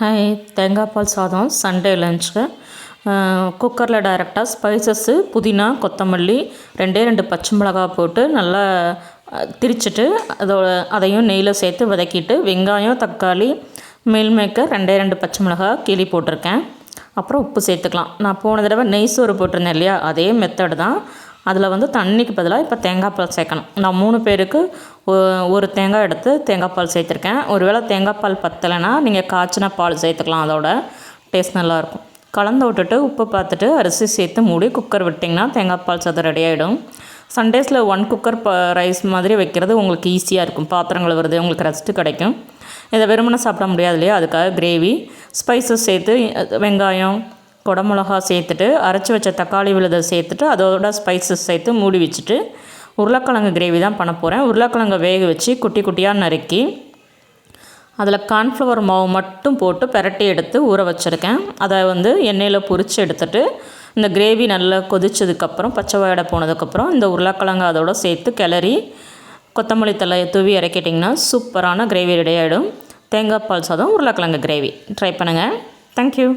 Hi தேங்காய் பால் சாதம் Sunday லஞ்சுக்கு குக்கரில் டைரெக்டாக ஸ்பைசஸ்ஸு புதினா கொத்தமல்லி ரெண்டே ரெண்டு பச்சை மிளகா போட்டு நல்லா திரிச்சிட்டு அதோட அதையும் நெய்யில் சேர்த்து வதக்கிட்டு வெங்காயம் தக்காளி மீல் மேக்கர் ரெண்டே ரெண்டு பச்சை மிளகா கிளி போட்டிருக்கேன். அப்புறம் உப்பு சேர்த்துக்கலாம். நான் போன தடவை நெய் சோறு போட்டிருந்தேன் இல்லையா? அதே மெத்தடு தான். அதில் வந்து தண்ணிக்கு பதிலாக இப்போ தேங்காய் பால் சேர்க்கணும். நான் மூணு பேருக்கு ஒரு தேங்காய் எடுத்து தேங்காய் பால் சேர்த்துருக்கேன். ஒருவேளை தேங்காய் பால் பத்தலைன்னா நீங்கள் காய்ச்சின பால் சேர்த்துக்கலாம் அதோட. டேஸ்ட் நல்லாயிருக்கும் கலந்து விட்டுட்டு உப்பு பார்த்துட்டு அரிசி சேர்த்து மூடி குக்கர் விட்டிங்கன்னா தேங்காய் பால் சாதம் ரெடி ஆகிடும் சண்டேஸில் ஒன் குக்கர் ப ரைஸ் மாதிரி வைக்கிறது உங்களுக்கு ஈஸியாக இருக்கும். பாத்திரங்கள் வருது உங்களுக்கு ரெஸ்ட்டு கிடைக்கும். இதை வெறுமனை சாப்பிட முடியாது இல்லையா? அதுக்காக கிரேவி ஸ்பைசஸ் சேர்த்து வெங்காயம் குடமிளகா சேர்த்துட்டு அரைச்சி வச்ச தக்காளி விழுதை சேர்த்துட்டு அதோட ஸ்பைசஸ் சேர்த்து மூடி வச்சுட்டு உருளைக்கிழங்கு கிரேவி தான் பண்ண போகிறேன் உருளைக்கிழங்கை வேக வச்சு குட்டி குட்டியாக நறுக்கி அதில் கார்ன்ஃப்ளவர் மாவு மட்டும் போட்டு பெரட்டி எடுத்து ஊற வச்சுருக்கேன். அதை வந்து எண்ணெயில் பொரித்து எடுத்துட்டு இந்த கிரேவி நல்லா கொதிச்சதுக்கப்புறம் பச்சை வாடை போனதுக்கப்புறம் இந்த உருளைக்கிழங்கு அதோட சேர்த்து கிளறி கொத்தமல்லி தலையை தூவி இறக்கிட்டிங்கன்னா சூப்பரான கிரேவி ரெடி ஆகிடும் தேங்காய் பால் சாதம் உருளைக்கிழங்கு கிரேவி ட்ரை பண்ணுங்கள் தேங்க்யூ